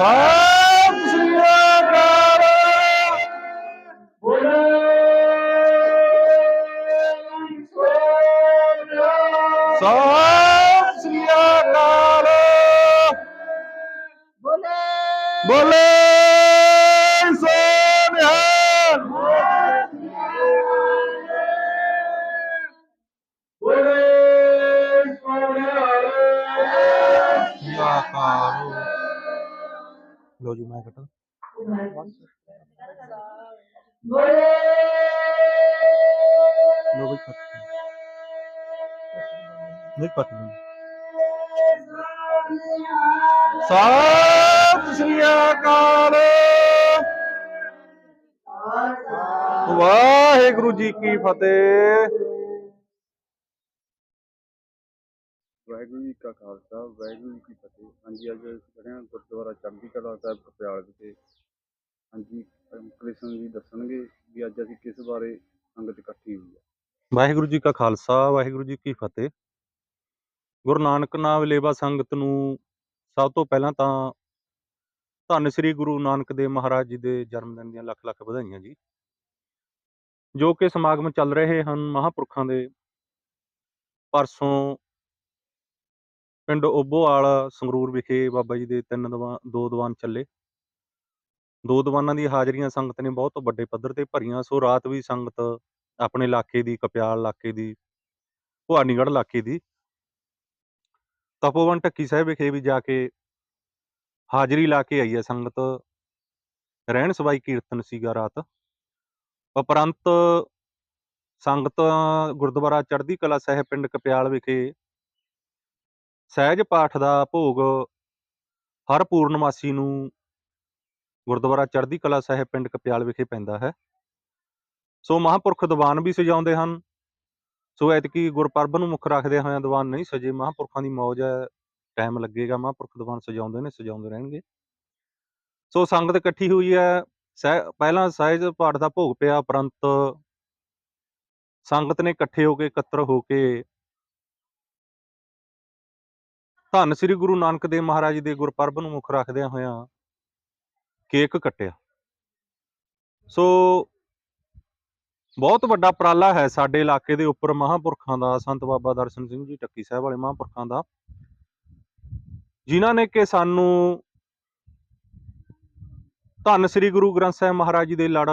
ਸਤਿ ਸ੍ਰੀ ਅਕਾਲ ਸਤਿ ਸ੍ਰੀ ਅਕਾਲ ਬੋਲੇ ਸੋਨਿਹਾਲ ਲੋ ਜੀ ਮੈਂ ਕੱਟਾਂ ਲੋ ਵੀ ਕੱਟ ਨਹੀਂ ਕੱਟ ਲਓ ਸਤਿ ਸ੍ਰੀ ਅਕਾਲ ਵਾਹਿਗੁਰੂ ਵਾਹਿਗੁਰੂ ਜੀ ਕਾ ਖਾਲਸਾ, ਵਾਹਿਗੁਰੂ ਜੀ ਕੀ ਫਤਿਹ। ਹਾਂਜੀ, ਅੱਜ ਅਸੀਂ ਖੜੇ ਹਾਂ ਗੁਰਦੁਆਰਾ ਚੜ੍ਹਦੀ ਕਲਾ ਸਾਹਿਬ ਕਪਿਆਲ ਵਿਖੇ ਹਾਂਜੀ ਕ੍ਰਿਸ਼ਨ ਜੀ ਦੱਸਣਗੇ ਵੀ ਅੱਜ ਅਸੀਂ ਕਿਸ ਬਾਰੇ ਸੰਗਤ ਇਕੱਠੀ ਹੋਈ ਹੈ। ਵਾਹਿਗੁਰੂ ਜੀ ਕਾ ਖਾਲਸਾ, ਵਾਹਿਗੁਰੂ ਜੀ ਕੀ ਫਤਿਹ। ਗੁਰੂ ਨਾਨਕ ਨਾਮ ਲੇਵਾ ਸੰਗਤ ਨੂੰ ਸਭ ਤੋਂ ਪਹਿਲਾਂ ਤਾਂ ਧੰਨ ਸ੍ਰੀ ਗੁਰੂ ਨਾਨਕ ਦੇਵ ਮਹਾਰਾਜ ਜੀ ਦੇ ਜਨਮ ਦਿਨ ਦੀਆਂ ਲੱਖ ਲੱਖ ਵਧਾਈਆਂ ਜੀ। ਜੋ ਕਿ ਸਮਾਗਮ ਚੱਲ ਰਹੇ ਹਨ ਮਹਾਂਪੁਰਖਾਂ ਦੇ, ਪਰਸੋਂ ਪਿੰਡ ਓਬੋਵਾਲ ਸੰਗਰੂਰ ਵਿਖੇ ਬਾਬਾ ਜੀ ਦੇ ਤਿੰਨ ਦੀਵਾਨ, ਦੋ ਦੀਵਾਨ ਚੱਲੇ। ਦੋ ਦੀਵਾਨਾਂ ਦੀ ਹਾਜ਼ਰੀਆਂ ਸੰਗਤ ਨੇ ਬਹੁਤ ਵੱਡੇ ਪੱਧਰ ਤੇ ਭਰੀਆਂ, ਸੋ ਰਾਤ ਵੀ ਸੰਗਤ ਆਪਣੇ ਇਲਾਕੇ ਦੀ, ਕਪਿਆਲ ਇਲਾਕੇ ਦੀ, ਭਵਾਨੀਗੜ੍ਹ ਇਲਾਕੇ ਦੀ, ਤਪੋਵਨ ਢੱਕੀ ਸਾਹਿਬ ਵਿਖੇ ਵੀ ਜਾ ਕੇ ਹਾਜ਼ਰੀ ਲਾ ਕੇ ਆਈ ਹੈ ਸੰਗਤ। ਰਹਿਣ ਸਬਾਈ ਕੀਰਤਨ ਸੀਗਾ ਰਾਤ। ਉਪਰੰਤ ਸੰਗਤ ਗੁਰਦੁਆਰਾ ਚੜ੍ਹਦੀ ਕਲਾ ਸਾਹਿਬ ਪਿੰਡ ਕਪਿਆਲ ਵਿਖੇ ਸਹਿਜ ਪਾਠ ਦਾ ਭੋਗ ਹਰ ਪੂਰਨਮਾਸੀ ਨੂੰ ਗੁਰਦੁਆਰਾ ਚੜ੍ਹਦੀ ਕਲਾ ਸਾਹਿਬ ਪਿੰਡ ਕਪਿਆਲ ਵਿਖੇ ਪੈਂਦਾ ਹੈ। ਸੋ ਮਹਾਂਪੁਰਖ ਦੀਵਾਨ ਵੀ ਸਜਾਉਂਦੇ ਹਨ। ਸੋ ਐਤਕੀ ਗੁਰਪਰਬ ਨੂੰ ਮੁੱਖ ਰੱਖਦੇ ਹੋਇਆਂ ਦੀਵਾਨ ਨਹੀਂ ਸਜੇ। ਮਹਾਂਪੁਰਖਾਂ ਦੀ ਮੌਜ ਹੈ। ਟਾਈਮ ਲੱਗੇਗਾ। ਮਹਾਂਪੁਰਖ ਦੀਵਾਨ ਸਜਾਉਂਦੇ ਨੇ, ਸਜਾਉਂਦੇ ਰਹਿਣਗੇ। ਸੋ ਸੰਗਤ ਇਕੱਠੀ ਹੋਈ ਹੈ। ਸਹਿ, ਪਹਿਲਾਂ ਸਹਿਜ ਪਾਠ ਦਾ ਭੋਗ ਪਿਆ। ਉਪਰੰਤ ਸੰਗਤ ਨੇ ਇਕੱਠੇ ਹੋ ਕੇ, ਇਕੱਤਰ ਹੋ ਕੇ ਧੰਨ ਸ੍ਰੀ ਗੁਰੂ ਨਾਨਕ ਦੇਵ ਮਹਾਰਾਜ ਦੇ ਗੁਰਪਰਬ ਨੂੰ ਮੁੱਖ ਰੱਖਦਿਆਂ ਹੋਇਆਂ ਕੇਕ ਕੱਟਿਆ। ਸੋ ਬਹੁਤ ਵੱਡਾ ਉਪਰਾਲਾ ਹੈ ਸਾਡੇ ਇਲਾਕੇ ਦੇ ਉੱਪਰ ਮਹਾਂਪੁਰਖਾਂ ਦਾ, ਸੰਤ ਬਾਬਾ ਦਰਸ਼ਨ ਸਿੰਘ ਜੀ, ਟੱਕੀ ਸਾਹਿਬ ਵਾਲੇ ਮਹਾਂਪੁਰਖਾਂ ਦਾ। ਜਿਨ੍ਹਾਂ ਨੇ ਕਿ ਸਾਨੂੰ ਧੰਨ ਸ੍ਰੀ ਗੁਰੂ ਗ੍ਰੰਥ ਸਾਹਿਬ ਮਹਾਰਾਜ ਜੀ ਦੇ ਲੜ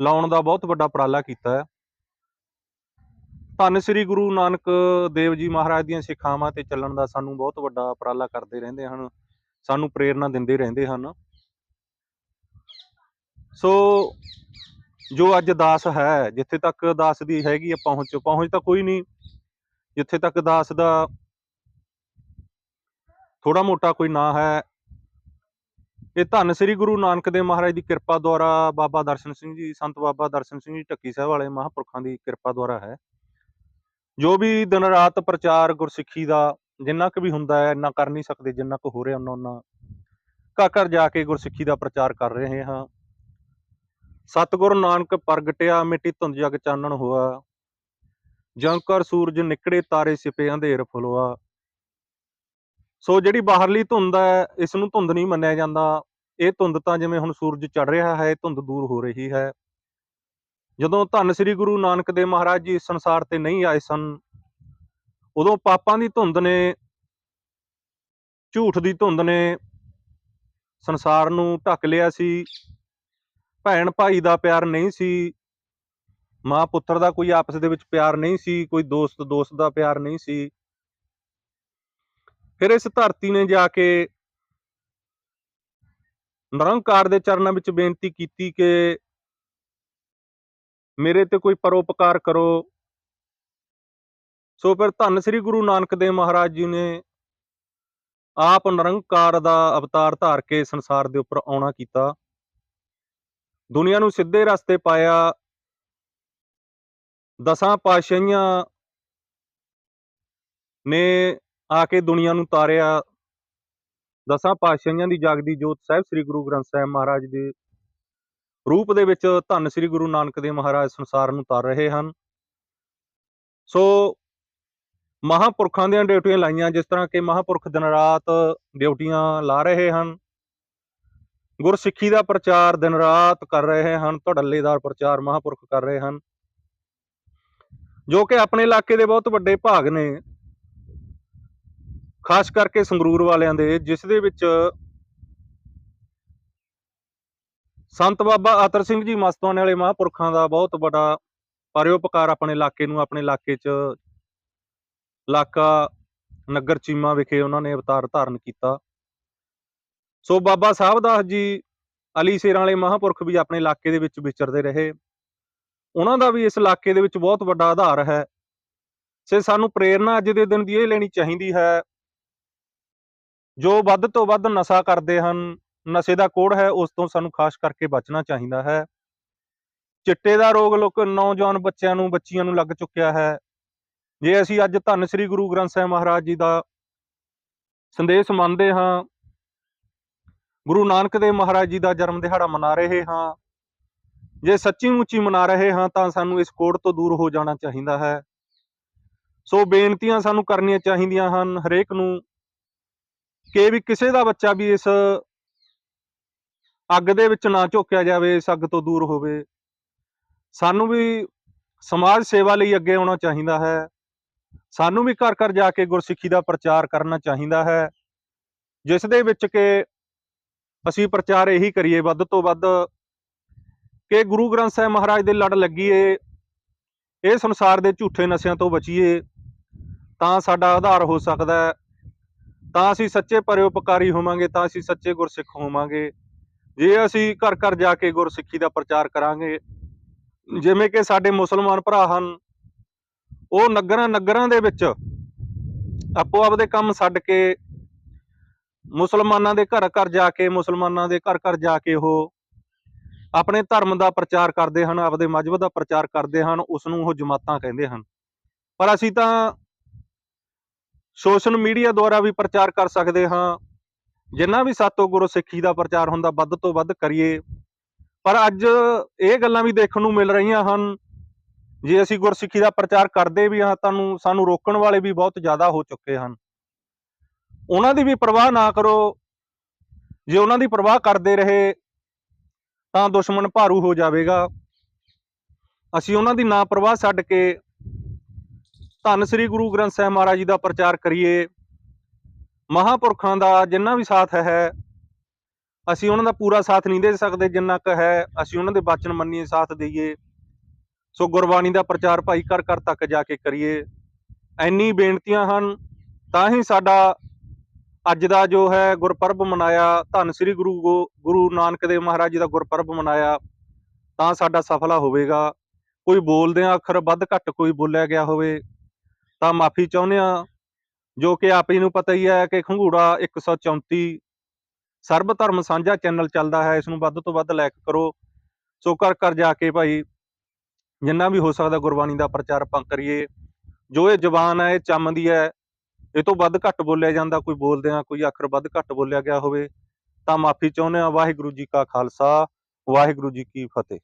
ਲਾਉਣ ਦਾ ਬਹੁਤ ਵੱਡਾ ਉਪਰਾਲਾ ਕੀਤਾ ਹੈ। ਧੰਨ ਸ੍ਰੀ ਗੁਰੂ ਨਾਨਕ ਦੇਵ ਜੀ ਮਹਾਰਾਜ ਦੀਆਂ ਸਿੱਖਿਆਵਾਂ ਤੇ ਚੱਲਣ ਦਾ ਸਾਨੂੰ ਬਹੁਤ ਵੱਡਾ ਉਪਰਾਲਾ ਕਰਦੇ ਰਹਿੰਦੇ ਹਨ, ਸਾਨੂੰ ਪ੍ਰੇਰਣਾ ਦਿੰਦੇ ਰਹਿੰਦੇ ਹਨ। ਸੋ ਜੋ ਅੱਜ ਦਾਸ ਹੈ, ਜਿੱਥੇ ਤੱਕ ਦਾਸ ਦੀ ਹੈਗੀ ਆ ਪਹੁੰਚ ਪਹੁੰਚ ਤਾਂ ਕੋਈ ਨਹੀਂ। ਜਿੱਥੇ ਤੱਕ ਦਾਸ ਦਾ ਥੋੜਾ ਮੋਟਾ ਕੋਈ ਨਾਂ ਹੈ, ਇਹ ਧੰਨ ਸ੍ਰੀ ਗੁਰੂ ਨਾਨਕ ਦੇਵ ਮਹਾਰਾਜ ਦੀ ਕਿਰਪਾ ਦੁਆਰਾ ਬਾਬਾ ਦਰਸ਼ਨ ਸਿੰਘ ਜੀ, ਸੰਤ ਬਾਬਾ ਦਰਸ਼ਨ ਸਿੰਘ ਜੀ ਢੱਕੀ ਸਾਹਿਬ ਵਾਲੇ ਮਹਾਂਪੁਰਖਾਂ ਦੀ ਕਿਰਪਾ ਦੁਆਰਾ ਹੈ। ਜੋ ਵੀ ਦਿਨ ਰਾਤ ਪ੍ਰਚਾਰ ਗੁਰਸਿੱਖੀ ਦਾ ਜਿੰਨਾ ਕੁ ਵੀ ਹੁੰਦਾ ਹੈ, ਇੰਨਾ ਕਰ ਨਹੀਂ ਸਕਦੇ, ਜਿੰਨਾ ਕੁ ਹੋ ਰਿਹਾ ਉਹਨਾਂ ਉਹਨਾਂ ਘਰ ਘਰ ਜਾ ਕੇ ਗੁਰਸਿੱਖੀ ਦਾ ਪ੍ਰਚਾਰ ਕਰ ਰਹੇ ਹਾਂ। ਸਤਿਗੁਰ ਨਾਨਕ ਪ੍ਰਗਟਿਆ, ਮਿੱਟੀ ਧੁੰਦ ਜਗ ਚਾਨਣ ਹੋਆ। ਜੰਕਰ ਸੂਰਜ ਨਿਕੜੇ, ਤਾਰੇ ਸਿਪੇ ਅੰਧੇਰ ਫੁਲਵਾ। ਸੋ ਜਿਹੜੀ ਬਾਹਰਲੀ ਧੁੰਦ ਹੈ, ਇਸ ਨੂੰ ਧੁੰਦ ਨਹੀਂ ਮੰਨਿਆ ਜਾਂਦਾ। ਇਹ ਧੁੰਦ ਤਾਂ ਜਿਵੇਂ ਹੁਣ ਸੂਰਜ ਚੜ ਰਿਹਾ ਹੈ, ਇਹ ਧੁੰਦ ਦੂਰ ਹੋ ਰਹੀ ਹੈ। ਜਦੋਂ ਧੰਨ ਸ੍ਰੀ ਗੁਰੂ ਨਾਨਕ ਦੇਵ ਮਹਾਰਾਜ ਜੀ ਇਸ ਸੰਸਾਰ ਤੇ ਨਹੀਂ ਆਏ ਸਨ, ਉਦੋਂ ਪਾਪਾਂ ਦੀ ਧੁੰਦ ਨੇ, ਝੂਠ ਦੀ ਧੁੰਦ ਨੇ ਸੰਸਾਰ ਨੂੰ ਢੱਕ ਲਿਆ ਸੀ। ਭੈਣ ਭਾਈ ਦਾ ਪਿਆਰ ਨਹੀਂ ਸੀ, ਮਾਂ ਪੁੱਤਰ ਦਾ ਕੋਈ ਆਪਸ ਦੇ ਵਿੱਚ ਪਿਆਰ ਨਹੀਂ ਸੀ, ਕੋਈ ਦੋਸਤ ਦੋਸਤ ਦਾ ਪਿਆਰ ਨਹੀਂ ਸੀ। ਫਿਰ ਇਸ ਧਰਤੀ ਨੇ ਜਾ ਕੇ ਨਿਰੰਕਾਰ ਦੇ ਚਰਨਾਂ ਵਿੱਚ ਬੇਨਤੀ ਕੀਤੀ ਕਿ ਮੇਰੇ ਤੇ ਕੋਈ ਪਰਉਪਕਾਰ ਕਰੋ। ਸੋ ਫਿਰ ਧੰਨ ਸ੍ਰੀ ਗੁਰੂ ਨਾਨਕ ਦੇਵ ਮਹਾਰਾਜ ਜੀ ਨੇ ਆਪ ਨਿਰੰਕਾਰ ਦਾ ਅਵਤਾਰ ਧਾਰ ਕੇ ਸੰਸਾਰ ਦੇ ਉੱਪਰ ਆਉਣਾ ਕੀਤਾ। ਦੁਨੀਆ ਨੂੰ ਸਿੱਧੇ ਰਸਤੇ ਪਾਇਆ। ਦਸਾਂ ਪਾਤਸ਼ਾਹੀਆਂ ਨੇ ਆ ਕੇ ਦੁਨੀਆ ਨੂੰ ਤਾਰਿਆ। ਦਸਾਂ ਪਾਤਸ਼ਾਹੀਆਂ ਦੀ ਜਾਗਦੀ ਜੋਤ ਸਾਹਿਬ ਸ੍ਰੀ ਗੁਰੂ ਗ੍ਰੰਥ ਸਾਹਿਬ ਮਹਾਰਾਜ ਦੇ ਰੂਪ ਦੇ ਵਿੱਚ ਧੰਨ ਸ੍ਰੀ ਗੁਰੂ ਨਾਨਕ ਦੇਵ ਮਹਾਰਾਜ ਸੰਸਾਰ ਨੂੰ ਤਾਰ ਰਹੇ ਹਨ। ਸੋ ਮਹਾਂਪੁਰਖਾਂ ਦੀਆਂ ਡਿਊਟੀਆਂ ਲਾਈਆਂ, ਜਿਸ ਤਰ੍ਹਾਂ ਕਿ ਮਹਾਂਪੁਰਖ ਦਿਨ ਰਾਤ ਡਿਊਟੀਆਂ ਲਾ ਰਹੇ ਹਨ। ਗੁਰਸਿੱਖੀ ਦਾ ਪ੍ਰਚਾਰ ਦਿਨ ਰਾਤ ਕਰ ਰਹੇ ਹਨ ਧੜੱਲੇਦਾਰ ਪ੍ਰਚਾਰ ਮਹਾਂਪੁਰਖ ਕਰ ਰਹੇ ਹਨ। ਜੋ ਕਿ ਆਪਣੇ ਇਲਾਕੇ ਦੇ ਬਹੁਤ ਵੱਡੇ ਭਾਗ ਨੇ। ਖਾਸ ਕਰਕੇ ਸੰਗਰੂਰ ਵਾਲਿਆਂ ਦੇ, ਜਿਸ ਦੇ ਵਿੱਚ ਸੰਤ ਬਾਬਾ ਅਤਰ ਸਿੰਘ ਜੀ ਮਸਤਵਾਨੇ ਵਾਲੇ ਮਹਾਂਪੁਰਖਾਂ ਦਾ ਬਹੁਤ ਵੱਡਾ ਪਰਉਪਕਾਰ ਆਪਣੇ ਇਲਾਕੇ ਨੂੰ, ਆਪਣੇ ਇਲਾਕੇ 'ਚ ਇਲਾਕਾ ਨਗਰ ਚੀਮਾ ਵਿਖੇ ਉਹਨਾਂ ਨੇ ਅਵਤਾਰ ਧਾਰਨ ਕੀਤਾ। ਸੋ ਬਾਬਾ ਸਾਹਿਬ ਦਾਸ ਜੀ ਅਲੀ ਸ਼ੇਰਾਂ ਵਾਲੇ ਮਹਾਂਪੁਰਖ ਵੀ ਆਪਣੇ ਇਲਾਕੇ ਦੇ ਵਿੱਚ ਵਿਚਰਦੇ ਰਹੇ। ਉਹਨਾਂ ਦਾ ਵੀ ਇਸ ਇਲਾਕੇ ਦੇ ਵਿੱਚ ਬਹੁਤ ਵੱਡਾ ਆਧਾਰ ਹੈ। ਸੇ ਸਾਨੂੰ ਪ੍ਰੇਰਣਾ ਅੱਜ ਦੇ ਦਿਨ ਦੀ ਇਹ ਲੈਣੀ ਚਾਹੀਦੀ ਹੈ। ਜੋ ਵੱਧ ਤੋਂ ਵੱਧ ਨਸ਼ਾ ਕਰਦੇ ਹਨ ਨਸ਼ੇ ਦਾ ਕੋੜ ਹੈ, ਉਸ ਤੋਂ ਸਾਨੂੰ ਖਾਸ ਕਰਕੇ ਬਚਣਾ ਚਾਹੀਦਾ ਹੈ। ਚਿੱਟੇ ਦਾ ਰੋਗ ਲੋਕ ਨੌਜਵਾਨ ਬੱਚਿਆਂ ਨੂੰ, ਬੱਚੀਆਂ ਨੂੰ ਲੱਗ ਚੁੱਕਿਆ ਹੈ। ਜੇ ਅਸੀਂ ਅੱਜ ਧੰਨ ਸ੍ਰੀ ਗੁਰੂ ਗ੍ਰੰਥ ਸਾਹਿਬ ਮਹਾਰਾਜ ਜੀ ਦਾ ਸੰਦੇਸ਼ ਮੰਨਦੇ ਹਾਂ, ਗੁਰੂ ਨਾਨਕ ਦੇਵ ਮਹਾਰਾਜ ਜੀ ਦਾ ਜਨਮ ਦਿਹਾੜਾ ਮਨਾ ਰਹੇ ਹਾਂ, ਜੇ ਸੱਚੀ ਮੁੱਚੀ ਮਨਾ ਰਹੇ ਹਾਂ, ਤਾਂ ਸਾਨੂੰ ਇਸ ਕੋੜ ਤੋਂ ਦੂਰ ਹੋ ਜਾਣਾ ਚਾਹੀਦਾ ਹੈ। ਸੋ ਬੇਨਤੀਆਂ ਸਾਨੂੰ ਕਰਨੀਆਂ ਚਾਹੀਦੀਆਂ ਹਨ ਹਰੇਕ ਨੂੰ ਕਿ ਵੀ ਕਿਸੇ ਦਾ ਬੱਚਾ ਵੀ ਇਸ ਅੱਗ ਦੇ ਵਿੱਚ ਨਾ ਝੋਕਿਆ ਜਾਵੇ ਇਸ ਅੱਗ ਤੋਂ ਦੂਰ ਹੋਵੇ। ਸਾਨੂੰ ਵੀ ਸਮਾਜ ਸੇਵਾ ਲਈ ਅੱਗੇ ਆਉਣਾ ਚਾਹੀਦਾ ਹੈ। ਸਾਨੂੰ ਵੀ ਘਰ ਘਰ ਜਾ ਕੇ ਗੁਰਸਿੱਖੀ ਦਾ ਪ੍ਰਚਾਰ ਕਰਨਾ ਚਾਹੀਦਾ ਹੈ। ਜਿਸ ਦੇ ਵਿੱਚ ਕਿ ਅਸੀਂ ਪ੍ਰਚਾਰ ਇਹੀ ਕਰੀਏ, ਵੱਧ ਤੋਂ ਵੱਧ ਕਿ ਗੁਰੂ ਗ੍ਰੰਥ ਸਾਹਿਬ ਮਹਾਰਾਜ ਦੇ ਲੜ ਲੱਗੀਏ, ਇਹ ਸੰਸਾਰ ਦੇ ਝੂਠੇ ਨਸ਼ਿਆਂ ਤੋਂ ਬਚੀਏ, ਤਾਂ ਸਾਡਾ ਆਧਾਰ ਹੋ ਸਕਦਾ ਹੈ। ਤਾਂ ਅਸੀਂ ਸੱਚੇ ਪਰਉਪਕਾਰੀ ਹੋਵਾਂਗੇ, ਤਾਂ ਅਸੀਂ ਸੱਚੇ ਗੁਰਸਿੱਖ ਹੋਵਾਂਗੇ। ਜੇ ਅਸੀਂ ਘਰ ਘਰ ਜਾ ਕੇ ਗੁਰਸਿੱਖੀ ਦਾ ਪ੍ਰਚਾਰ ਕਰਾਂਗੇ, ਜਿਵੇਂ ਕਿ ਸਾਡੇ ਮੁਸਲਮਾਨ ਭਰਾ ਹਨ, ਉਹ ਨਗਰਾਂ ਨਗਰਾਂ ਦੇ ਵਿੱਚ ਆਪੋ ਆਪਦੇ ਕੰਮ ਛੱਡ ਕੇ ਮੁਸਲਮਾਨਾਂ ਦੇ ਘਰ ਘਰ ਜਾ ਕੇ, ਮੁਸਲਮਾਨਾਂ ਦੇ ਘਰ ਘਰ ਜਾ ਕੇ ਉਹ ਆਪਣੇ ਧਰਮ ਦਾ ਪ੍ਰਚਾਰ ਕਰਦੇ ਹਨ, ਆਪਦੇ ਮਜਹਬ ਦਾ ਪ੍ਰਚਾਰ ਕਰਦੇ ਹਨ ਉਸ ਨੂੰ ਉਹ ਜਮਾਤਾਂ ਕਹਿੰਦੇ ਹਨ। ਪਰ ਅਸੀਂ ਤਾਂ ਸੋਸ਼ਲ ਮੀਡੀਆ ਦੁਆਰਾ ਵੀ ਪ੍ਰਚਾਰ ਕਰ ਸਕਦੇ ਹਾਂ ਜਿੰਨਾ ਵੀ ਸਾਤੋਂ ਗੁਰੂ ਸਿੱਖੀ ਦਾ ਪ੍ਰਚਾਰ ਹੁੰਦਾ, ਵੱਧ ਤੋਂ ਵੱਧ ਕਰੀਏ। ਪਰ ਅੱਜ ਇਹ ਗੱਲਾਂ ਵੀ ਦੇਖਣ ਨੂੰ ਮਿਲ ਰਹੀਆਂ ਹਨ। ਜੇ ਅਸੀਂ ਗੁਰਸਿੱਖੀ ਦਾ ਪ੍ਰਚਾਰ ਕਰਦੇ ਵੀ ਹਾਂ ਤੁਹਾਨੂੰ ਸਾਨੂੰ ਰੋਕਣ ਵਾਲੇ ਵੀ ਬਹੁਤ ਜ਼ਿਆਦਾ ਹੋ ਚੁੱਕੇ ਹਨ। ਉਹਨਾਂ ਦੀ ਵੀ ਪਰਵਾਹ ਨਾ ਕਰੋ। ਜੇ ਉਹਨਾਂ ਦੀ ਪਰਵਾਹ ਕਰਦੇ ਰਹੇ, ਤਾਂ ਦੁਸ਼ਮਣ ਭਾਰੂ ਹੋ ਜਾਵੇਗਾ। ਅਸੀਂ ਉਹਨਾਂ ਦੀ ਨਾ ਪਰਵਾਹ ਛੱਡ ਕੇ ਧੰਨ ਸ੍ਰੀ ਗੁਰੂ ਗ੍ਰੰਥ ਸਾਹਿਬ ਮਹਾਰਾਜ ਜੀ ਦਾ ਪ੍ਰਚਾਰ ਕਰੀਏ। ਮਹਾਪੁਰਖਾਂ ਦਾ ਜਿੰਨਾ ਵੀ ਸਾਥ ਹੈ, ਅਸੀਂ ਉਹਨਾਂ ਦਾ ਪੂਰਾ ਸਾਥ ਨਹੀਂ ਦੇ ਸਕਦੇ ਜਿੰਨਾ ਕੁ ਹੈ, ਅਸੀਂ ਉਹਨਾਂ ਦੇ ਬਚਨ ਮੰਨੀਏ, ਸਾਥ ਦਈਏ। ਸੋ ਗੁਰਬਾਣੀ ਦਾ ਪ੍ਰਚਾਰ ਭਾਈ ਘਰ ਘਰ ਤੱਕ ਜਾ ਕੇ ਕਰੀਏ। ਐਨੀ ਬੇਨਤੀਆਂ ਹਨ, ਤਾਂ ਹੀ ਸਾਡਾ ਅੱਜ ਦਾ ਜੋ ਹੈ ਗੁਰਪੁਰਬ ਮਨਾਇਆ, ਧੰਨ ਸ੍ਰੀ ਗੁਰੂ ਗੋ- ਗੁਰੂ ਨਾਨਕ ਦੇਵ ਮਹਾਰਾਜ ਜੀ ਦਾ ਗੁਰਪੁਰਬ ਮਨਾਇਆ, ਤਾਂ ਸਾਡਾ ਸਫਲਾ ਹੋਵੇਗਾ। ਕੋਈ ਬੋਲਦਿਆਂ ਅੱਖਰ ਵੱਧ ਘੱਟ ਕੋਈ ਬੋਲਿਆ ਗਿਆ ਹੋਵੇ, ਤਾਂ ਮਾਫੀ ਚਾਹੁੰਦੇ ਆ ਜੋ ਕਿ ਆਪ ਜੀ ਨੂੰ ਪਤਾ ਹੀ ਹੈ ਕਿ ਖੰਗੂੜਾ 134 ਸਰਬ ਧਰਮ ਸਾਂਝਾ ਚੈਨਲ ਚੱਲਦਾ ਹੈ। ਇਸ ਨੂੰ ਵੱਧ ਤੋਂ ਵੱਧ ਲਾਈਕ ਕਰੋ। ਸੋ ਘਰ ਘਰ ਜਾ ਕੇ ਭਾਈ ਜਿੰਨਾ ਵੀ ਹੋ ਸਕਦਾ ਗੁਰਬਾਣੀ ਦਾ ਪ੍ਰਚਾਰ ਆਪਾਂ ਕਰੀਏ। ਜੋ ਇਹ ਜ਼ਬਾਨ ਹੈ, ਇਹ ਚੰਮਦੀ ਹੈ, ਇਹ ਤੋਂ ਵੱਧ ਘੱਟ ਬੋਲਿਆ ਜਾਂਦਾ। ਕੋਈ ਬੋਲਦਿਆਂ ਕੋਈ ਅੱਖਰ ਵੱਧ ਘੱਟ ਬੋਲਿਆ ਗਿਆ ਹੋਵੇ ਤਾਂ ਮਾਫੀ ਚਾਹੁੰਦੇ ਆ ਵਾਹਿਗੁਰੂ ਜੀ ਕਾ ਖਾਲਸਾ, ਵਾਹਿਗੁਰੂ ਜੀ ਕੀ ਫਤਿਹ।